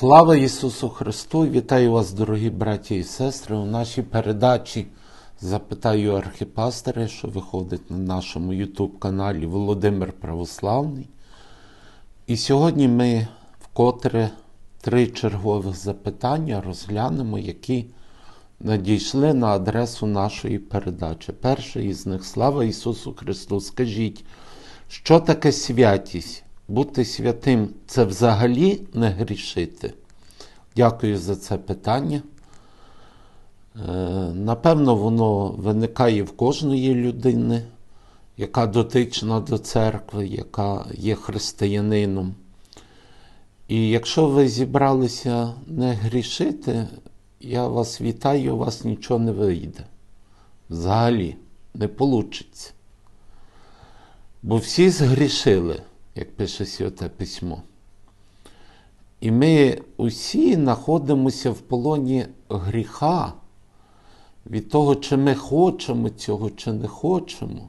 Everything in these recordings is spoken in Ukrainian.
Слава Ісусу Христу! Вітаю вас, дорогі браті і сестри, у нашій передачі Запитаю архіпастера, що виходить на нашому Ютуб-каналі Володимир Православний. І сьогодні ми вкотре три чергових запитання розглянемо, які надійшли на адресу нашої передачі. Перше із них Слава Ісусу Христу! Скажіть, що таке святість? Бути святим це взагалі не грішити? Дякую за це питання. Е, Напевно, воно виникає в кожної людини, яка дотична до церкви, яка є християнином. І якщо ви зібралися не грішити, я вас вітаю, у вас нічого не вийде. Взагалі не вийде. Бо всі згрішили, як пише Святе Письмо. І ми усі знаходимося в полоні гріха від того, чи ми хочемо цього, чи не хочемо.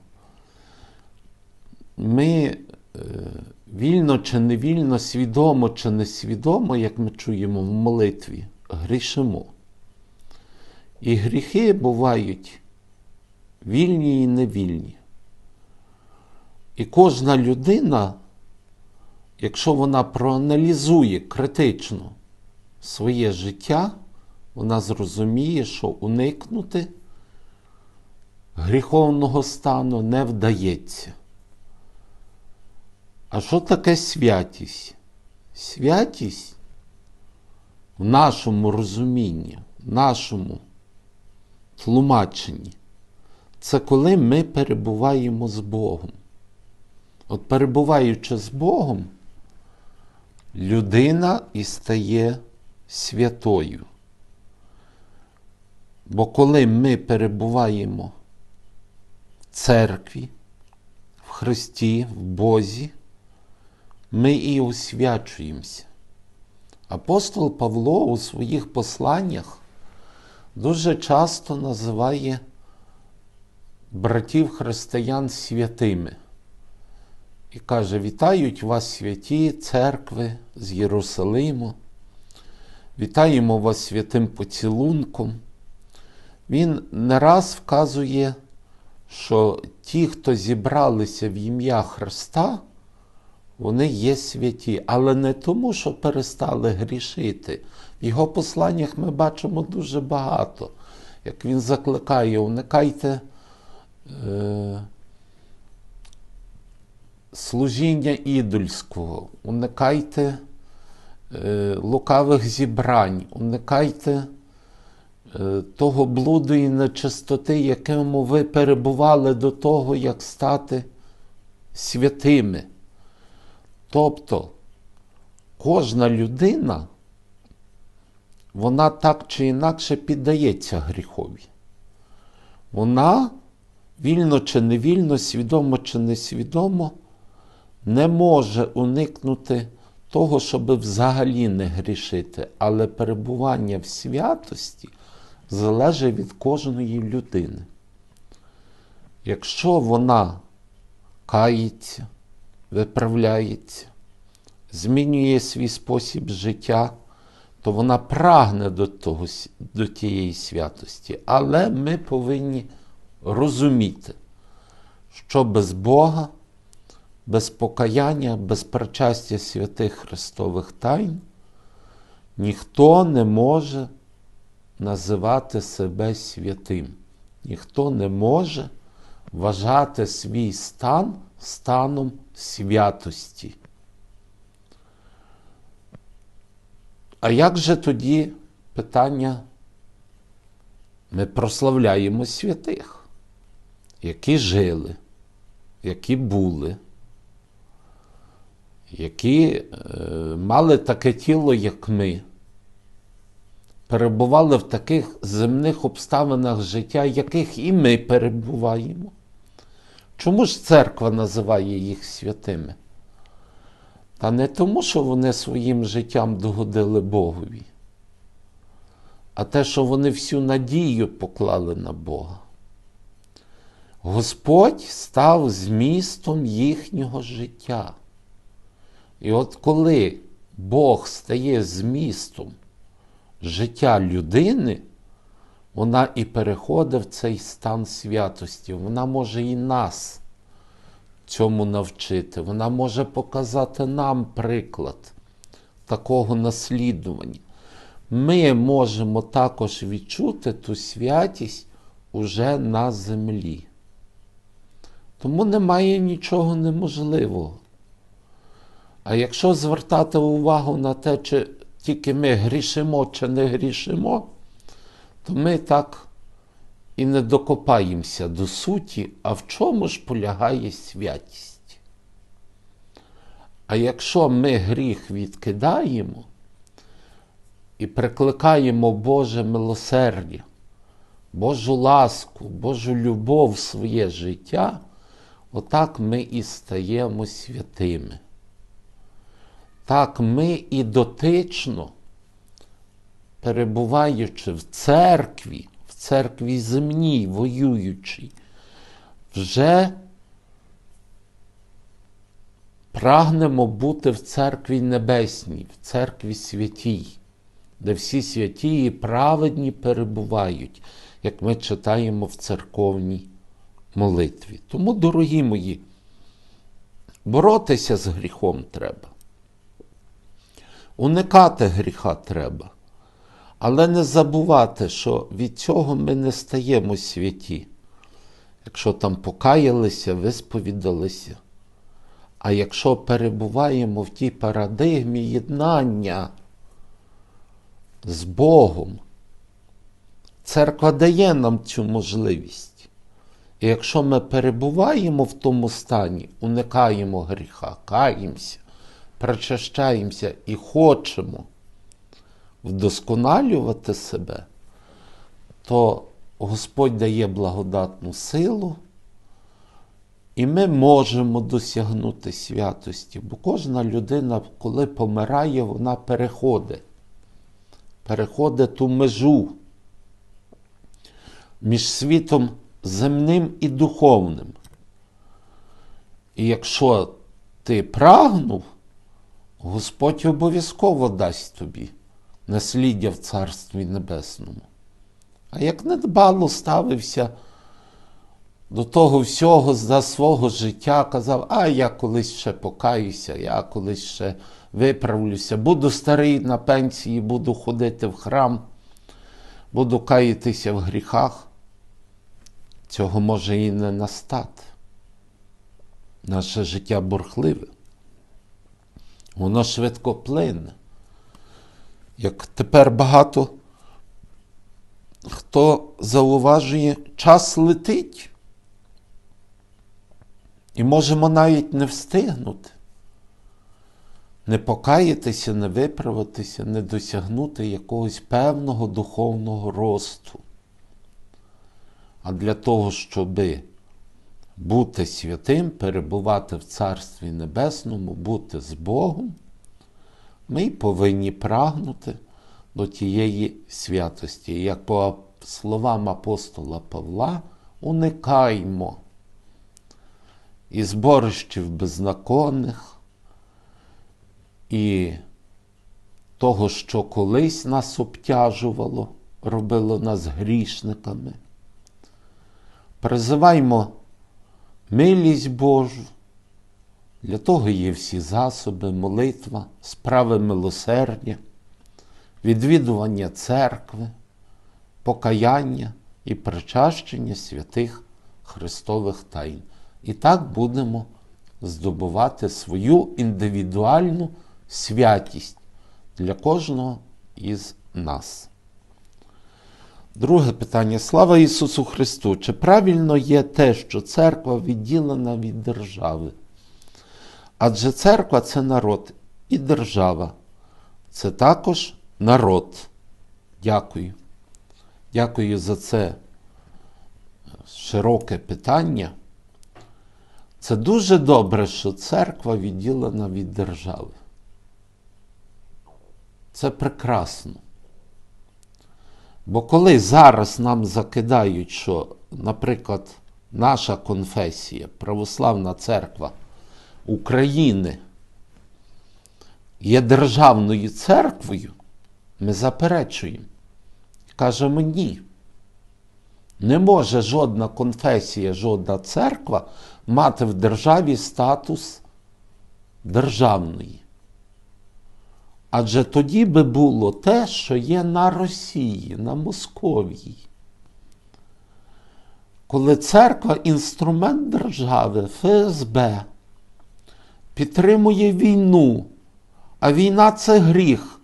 Ми е, вільно чи невільно, свідомо чи несвідомо, як ми чуємо в молитві, грішимо. І гріхи бувають вільні і невільні. І кожна людина, якщо вона проаналізує критично своє життя, вона зрозуміє, що уникнути гріховного стану не вдається. А що таке святість? Святість в нашому розумінні, в нашому тлумаченні, це коли ми перебуваємо з Богом. От перебуваючи з Богом, людина і стає святою. Бо коли ми перебуваємо в церкві, в Христі, в Бозі, ми і освячуємося. Апостол Павло у своїх посланнях дуже часто називає братів християн святими. І каже: Вітають вас святі церкви з Єрусалиму, вітаємо вас святим поцілунком. Він не раз вказує, що ті, хто зібралися в ім'я Христа, вони є святі, але не тому, що перестали грішити. В його посланнях ми бачимо дуже багато, як він закликає, уникайте е, служіння ідольського, уникайте е, лукавих зібрань, уникайте е, того блуду і нечистоти, якому ви перебували до того, як стати святими. Тобто кожна людина, вона так чи інакше піддається гріхові. Вона вільно чи невільно, свідомо чи несвідомо, не може уникнути того, щоб взагалі не грішити, але перебування в святості залежить від кожної людини. Якщо вона кається, виправляється, змінює свій спосіб життя, то вона прагне до, того, до тієї святості. Але ми повинні розуміти, що без Бога, без покаяння, без причастя святих Христових тайн ніхто не може називати себе святим. Ніхто не може вважати свій стан станом святості. А як же тоді питання? Ми прославляємо святих, які жили, які були, які е, мали таке тіло, як ми, перебували в таких земних обставинах життя, яких і ми перебуваємо. Чому ж церква називає їх святими? Та не тому, що вони своїм життям догодили Богові, а те, що вони всю надію поклали на Бога. Господь став змістом їхнього життя. І от коли Бог стає змістом життя людини, вона і переходить в цей стан святості. Вона може і нас цьому навчити. Вона може показати нам приклад такого наслідування. Ми можемо також відчути ту святість уже на землі. Тому немає нічого неможливого. А якщо звертати увагу на те, чи тільки ми грішимо чи не грішимо, то ми так і не докопаємося до суті, а в чому ж полягає святість. А якщо ми гріх відкидаємо і прикликаємо Боже милосердя, Божу ласку, Божу любов в своє життя, отак ми і стаємо святими. Так ми і дотично, перебуваючи в церкві, в церкві земній, воюючій, вже прагнемо бути в церкві небесній, в церкві святій, де всі святі і праведні перебувають, як ми читаємо в церковній молитві. Тому, дорогі мої, боротися з гріхом треба. Уникати гріха треба. Але не забувати, що від цього ми не стаємо святі. Якщо там покаялися, висповідалися. А якщо перебуваємо в тій парадигмі єднання з Богом, церква дає нам цю можливість. І якщо ми перебуваємо в тому стані, уникаємо гріха, каємося, причащаємося і хочемо вдосконалювати себе, то Господь дає благодатну силу, і ми можемо досягнути святості, бо кожна людина, коли помирає, вона переходить, переходить ту межу між світом земним і духовним. І якщо ти прагнув, Господь обов'язково дасть тобі насліддя в Царстві Небесному. А як недбало ставився до того всього за свого життя, казав, а я колись ще покаюся, я колись ще виправлюся, буду старий на пенсії, буду ходити в храм, буду каятися в гріхах. Цього може і не настати. Наше життя бурхливе. Воно швидко плине. Як тепер багато хто зауважує, час летить. І можемо навіть не встигнути, не покаятися, не виправитися, не досягнути якогось певного духовного росту. А для того, щоби бути святим, перебувати в Царстві Небесному, бути з Богом, ми повинні прагнути до тієї святості. Як по словам апостола Павла, уникаймо і зборищів беззаконних, і того, що колись нас обтяжувало, робило нас грішниками. Призиваймо милість Божу. Для того є всі засоби, молитва, справи милосердя, відвідування церкви, покаяння і причащення святих Христових тайн. І так будемо здобувати свою індивідуальну святість для кожного із нас. Друге питання. Слава Ісусу Христу! Чи правильно є те, що церква відділена від держави? Адже церква це народ і держава. Це також народ. Дякую. Дякую за це широке питання. Це дуже добре, що церква відділена від держави. Це прекрасно. Бо коли зараз нам закидають, що, наприклад, наша конфесія, Православна Церква України є державною церквою, ми заперечуємо. Кажемо ні. Не може жодна конфесія, жодна церква мати в державі статус державної. Адже тоді би було те, що є на Росії, на Московії. Коли церква інструмент держави, ФСБ, підтримує війну, а війна це гріх,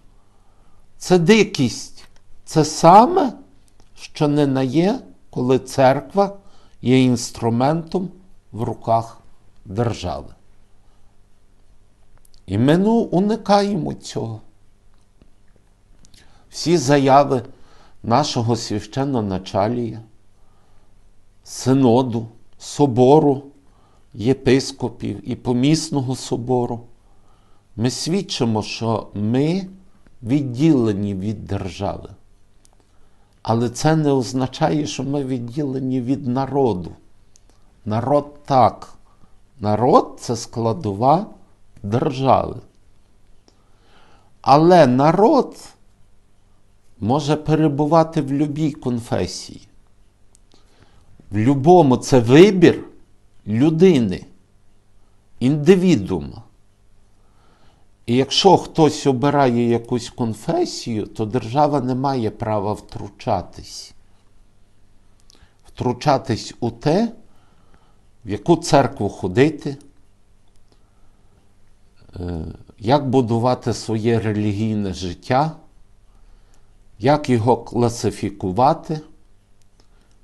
це дикість, це саме, що не нає, коли церква є інструментом в руках держави. І ми ну, уникаємо цього. Всі заяви нашого священноначалія, синоду, собору, єпископів і помісного собору. Ми свідчимо, що ми відділені від держави. Але це не означає, що ми відділені від народу. Народ так. Народ це складова держави. Але народ може перебувати в будь-якій конфесії. В будь-якому це вибір людини, індивідуума. І якщо хтось обирає якусь конфесію, то держава не має права втручатись. Втручатись у те, в яку церкву ходити, як будувати своє релігійне життя, як його класифікувати.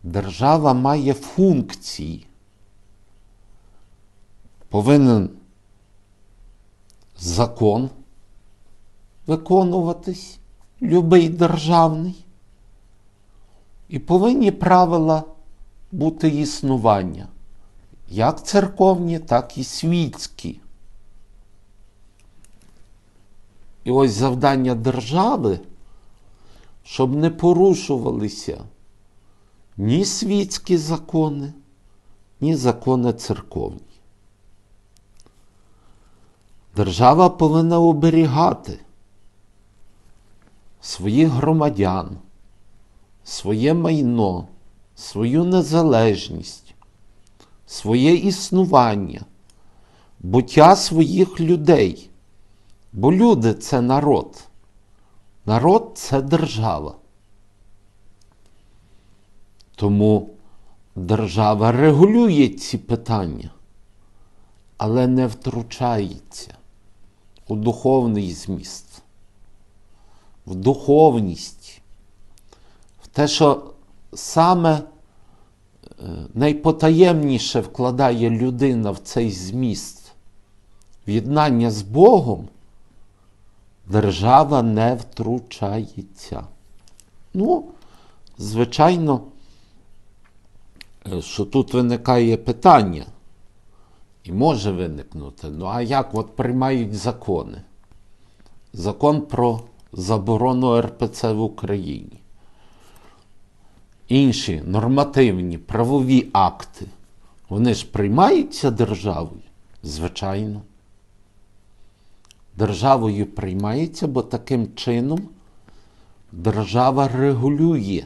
Держава має функції. Повинен закон виконуватись, любий державний, і повинні правила бути існування, як церковні, так і світські. І ось завдання держави, щоб не порушувалися ні світські закони, ні закони церковні. Держава повинна оберігати своїх громадян, своє майно, свою незалежність, своє існування, буття своїх людей. Бо люди це народ. Народ це держава. Тому держава регулює ці питання, але не втручається у духовний зміст, в духовність, в те, що саме е, найпотаємніше вкладає людина в цей зміст, в'єднання з Богом, держава не втручається. Ну, звичайно, е, що тут виникає питання. І може виникнути. Ну а як от приймають закони? Закон про заборону РПЦ в Україні. Інші нормативні правові акти, вони ж приймаються державою? Звичайно. Державою приймається, бо таким чином держава регулює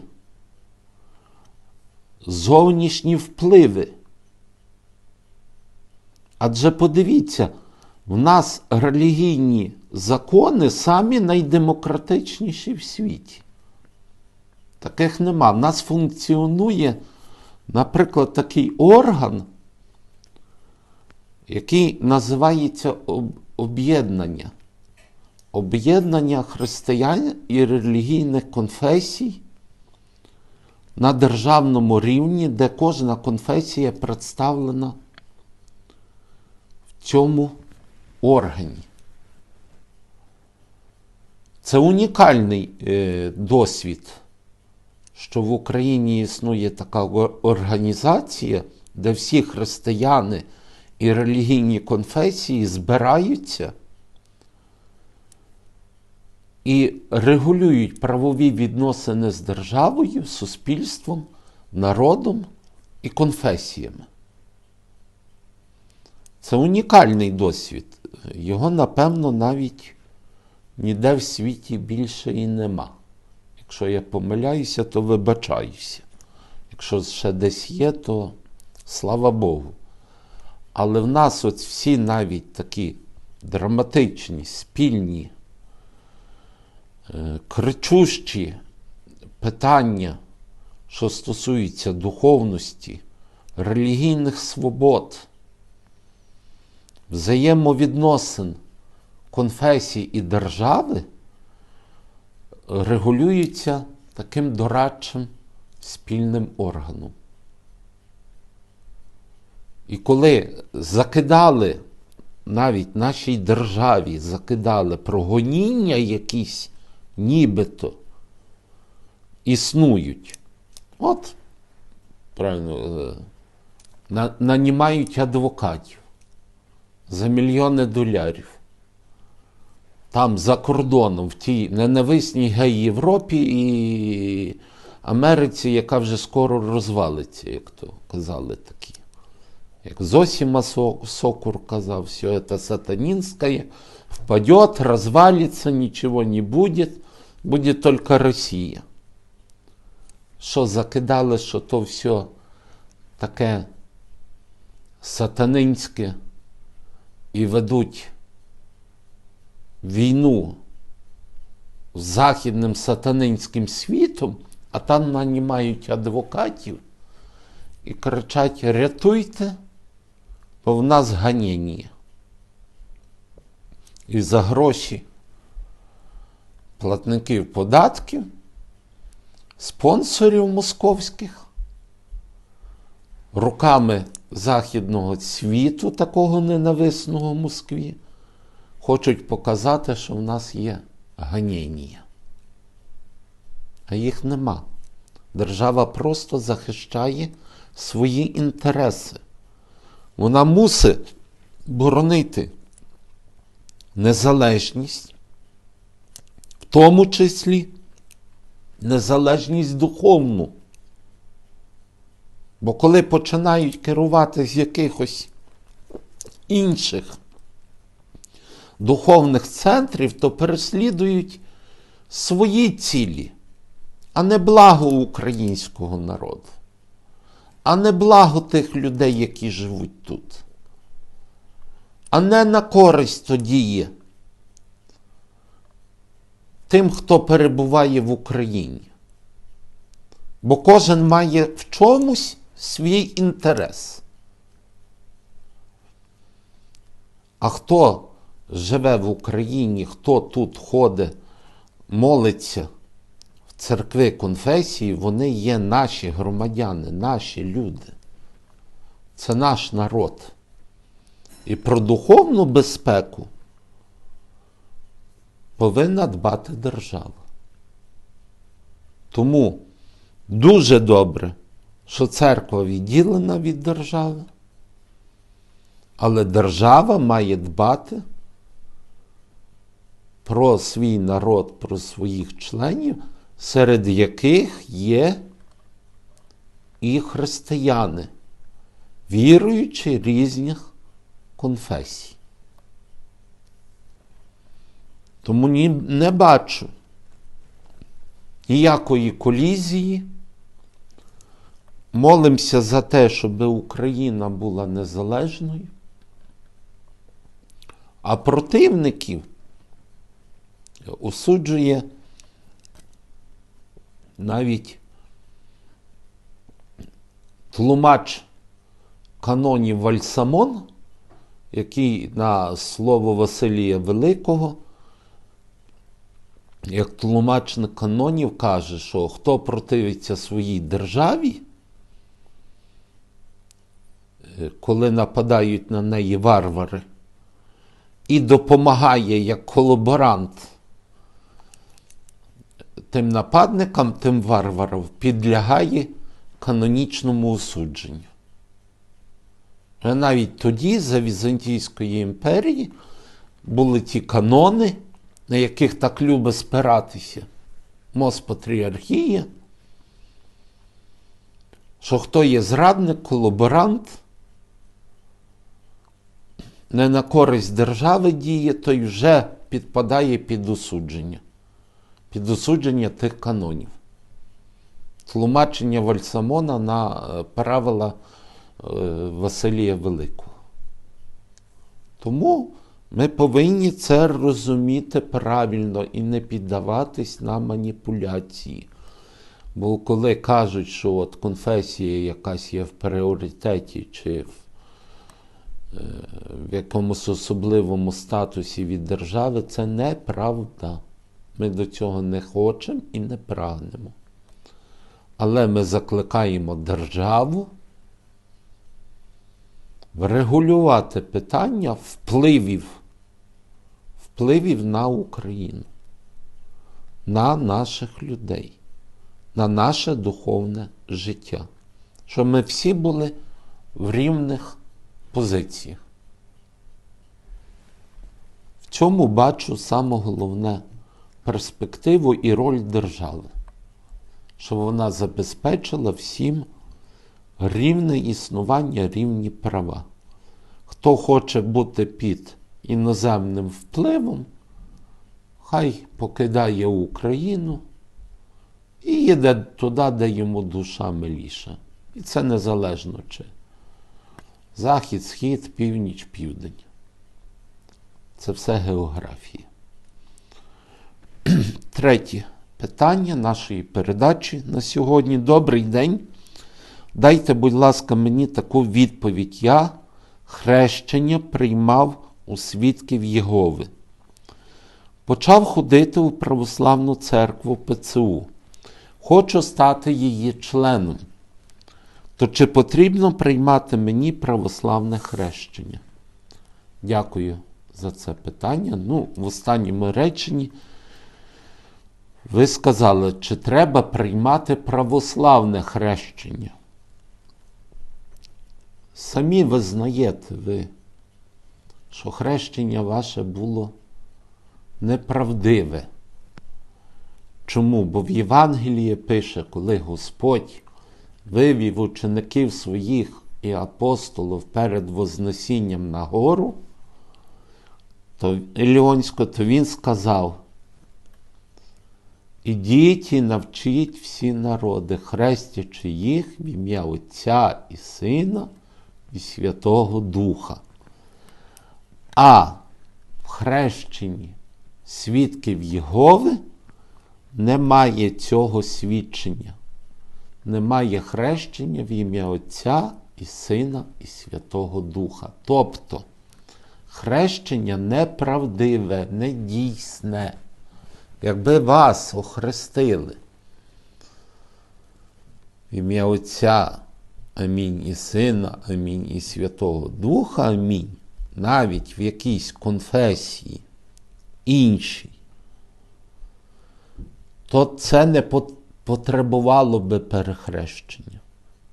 зовнішні впливи. Адже подивіться, в нас релігійні закони самі найдемократичніші в світі. Таких нема. В нас функціонує, наприклад, такий орган, який називається об'єднання. Об'єднання християн і релігійних конфесій на державному рівні, де кожна конфесія представлена в цьому органі. Це унікальний е, досвід, що в Україні існує така організація, де всі християни і релігійні конфесії збираються і регулюють правові відносини з державою, суспільством, народом і конфесіями. Це унікальний досвід. Його, напевно, навіть ніде в світі більше і нема. Якщо я помиляюся, то вибачаюся. Якщо ще десь є, то слава Богу. Але в нас от всі навіть такі драматичні, спільні, е, кричущі питання, що стосуються духовності, релігійних свобод, взаємовідносин конфесій і держави регулюються таким дорадчим спільним органом. І коли закидали навіть нашій державі, закидали прогоніння якісь, нібито існують, от, правильно, е, на, нанімають адвокатів за мільйони долярів. Там за кордоном, в тій ненависній гей Європі і Америці, яка вже скоро розвалиться, як то казали такі. Як Зосима Со- Сокур казав, все это сатанинское впадет, развалится, ничего не будет, будет только Росія. Що закидали, що то все таке сатанинське і ведуть війну з західним сатанинським світом, а там нанімають адвокатів і кричать: рятуйте, в нас ганіння. І за гроші платників податків, спонсорів московських, руками західного світу, такого ненависного Москві, хочуть показати, що в нас є ганіння. А їх нема. Держава просто захищає свої інтереси. Вона мусить боронити незалежність, в тому числі незалежність духовну. Бо коли починають керувати з якихось інших духовних центрів, то переслідують свої цілі, а не благо українського народу, а не благо тих людей, які живуть тут, а не на користь тоді є тим, хто перебуває в Україні. Бо кожен має в чомусь свій інтерес. А хто живе в Україні, хто тут ходить, молиться церкви конфесії, вони є наші громадяни, наші люди. Це наш народ. І про духовну безпеку повинна дбати держава. Тому дуже добре, що церква відділена від держави, але держава має дбати про свій народ, про своїх членів, серед яких є і християни, віруючи різних конфесій. Тому не бачу ніякої колізії. Молимося за те, щоб Україна була незалежною. А противників осуджує навіть тлумач канонів Вальсамон, який на слово Василія Великого, як тлумачник канонів каже, що хто противиться своїй державі, е, коли нападають на неї варвари, і допомагає як колаборант тим нападникам, тим варварам, підлягає канонічному осудженню. Вже навіть тоді, за Візантійської імперії, були ті канони, на яких так любить спиратися Моспатріархія, що хто є зрадник, колаборант, не на користь держави діє, той вже підпадає під осудження. Під осудження тих канонів. Тлумачення Вальсамона на е, правила е, Василія Великого. Тому ми повинні це розуміти правильно і не піддаватись на маніпуляції. Бо коли кажуть, що от конфесія якась є в пріоритеті чи в, е, в якомусь особливому статусі від держави, це неправда. Ми до цього не хочемо і не прагнемо. Але ми закликаємо державу врегулювати питання впливів, впливів на Україну, на наших людей, на наше духовне життя. Щоб ми всі були в рівних позиціях. В цьому бачу саме головне перспективу і роль держави, щоб вона забезпечила всім рівне існування, рівні права. Хто хоче бути під іноземним впливом, хай покидає Україну і їде туди, де йому душа миліша. І це незалежно чи захід, схід, північ, південь. Це все географія. Третє питання нашої передачі на сьогодні. Добрий день. Дайте, будь ласка, мені таку відповідь. Я хрещення приймав у свідків Єгови. Почав ходити у православну церкву ПЦУ. Хочу стати її членом. То чи потрібно приймати мені православне хрещення? Дякую за це питання. Ну, в останньому реченні ви сказали, чи треба приймати православне хрещення. Самі визнаєте ви, що хрещення ваше було неправдиве. Чому? Бо в Євангелії пише, коли Господь вивів учеників своїх і апостолів перед Вознесінням на гору, то Іліонсько, то він сказав: Ідіть і навчіть всі народи, хрестячи їх в ім'я Отця і Сина і Святого Духа. А в хрещенні свідків Єгови немає цього свідчення. Немає хрещення в ім'я Отця і Сина і Святого Духа. Тобто хрещення неправдиве, недійсне. Якби вас охрестили в ім'я Отця, Амінь і Сина, Амінь і Святого Духа, Амінь, навіть в якійсь конфесії іншій, то це не потребувало би перехрещення.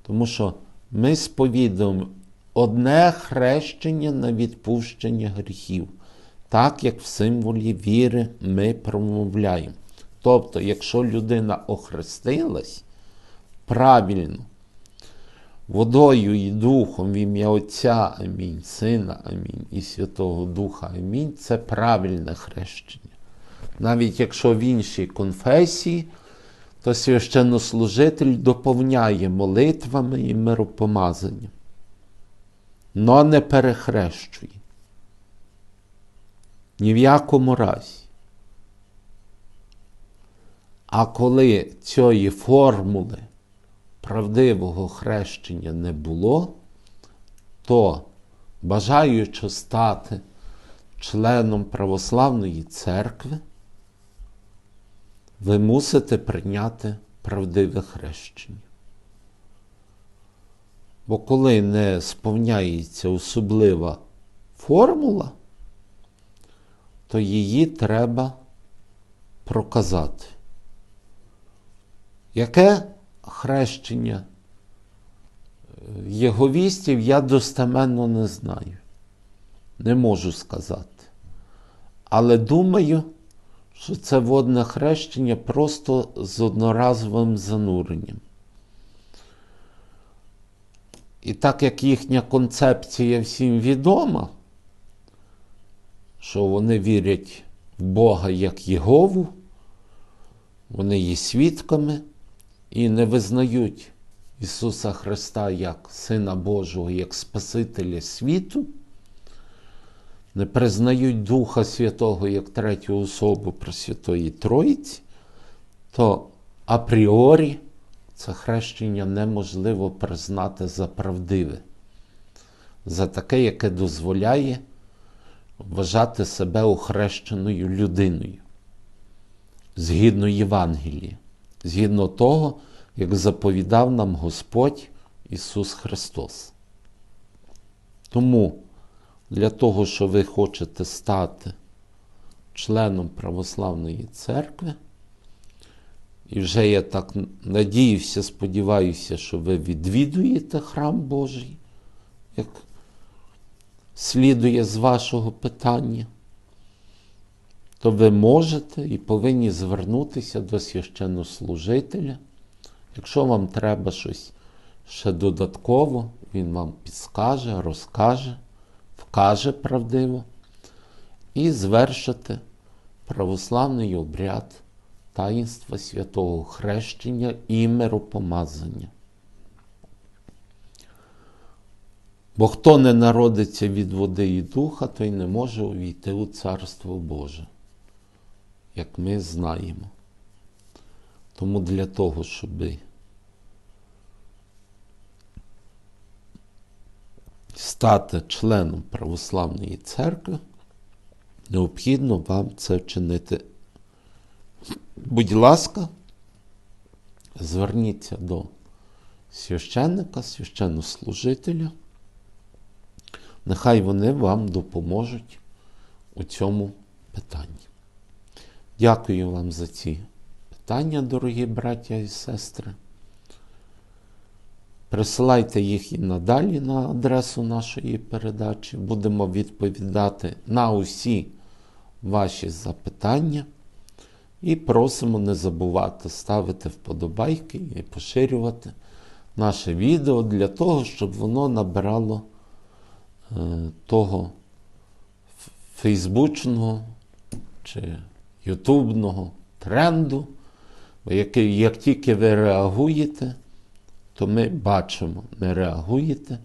Тому що ми сповідуємо одне хрещення на відпущення гріхів, так як в символі віри ми промовляємо. Тобто, якщо людина охрестилась правильно, водою і духом в ім'я Отця Амінь, Сина Амінь і Святого Духа Амінь, це правильне хрещення. Навіть якщо в іншій конфесії, то священнослужитель доповняє молитвами і миропомазанням, но не перехрещує. Ні в якому разі. А коли цієї формули правдивого хрещення не було, то, бажаючи стати членом православної церкви, ви мусите прийняти правдиве хрещення. Бо коли не сповняється особлива формула, то її треба проказати. Яке хрещення єговістів я достеменно не знаю. Не можу сказати. Але думаю, що це водне хрещення просто з одноразовим зануренням. І так як їхня концепція всім відома, що вони вірять в Бога як Єгову, вони є свідками і не визнають Ісуса Христа як Сина Божого, як Спасителя світу, не признають Духа Святого як третю особу Пресвятої Троїці, то апріорі це хрещення неможливо признати за правдиве, за таке, яке дозволяє вважати себе охрещеною людиною, згідно Євангелії, згідно того, як заповідав нам Господь Ісус Христос. Тому для того, що ви хочете стати членом Православної церкви, і вже я так надіюся, сподіваюся, що ви відвідуєте храм Божий, як слідує з вашого питання, то ви можете і повинні звернутися до священнослужителя. Якщо вам треба щось ще додатково, він вам підскаже, розкаже, вкаже правдиво і звершите православний обряд таїнства святого хрещення і миропомазання. Бо хто не народиться від води і духа, той не може увійти у Царство Боже, як ми знаємо. Тому для того, щоб стати членом Православної церкви, необхідно вам це вчинити. Будь ласка, зверніться до священника, священнослужителя. Нехай вони вам допоможуть у цьому питанні. Дякую вам за ці питання, дорогі браття і сестри. Присилайте їх і надалі на адресу нашої передачі. Будемо відповідати на усі ваші запитання. І просимо не забувати ставити вподобайки і поширювати наше відео для того, щоб воно набирало того фейсбучного чи ютубного тренду. Бо як, як тільки ви реагуєте, то ми бачимо, не реагуєте,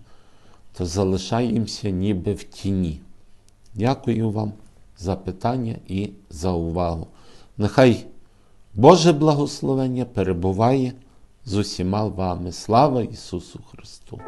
то залишаємося ніби в тіні. Дякую вам за питання і за увагу. Нехай Боже благословення перебуває з усіма вами. Слава Ісусу Христу!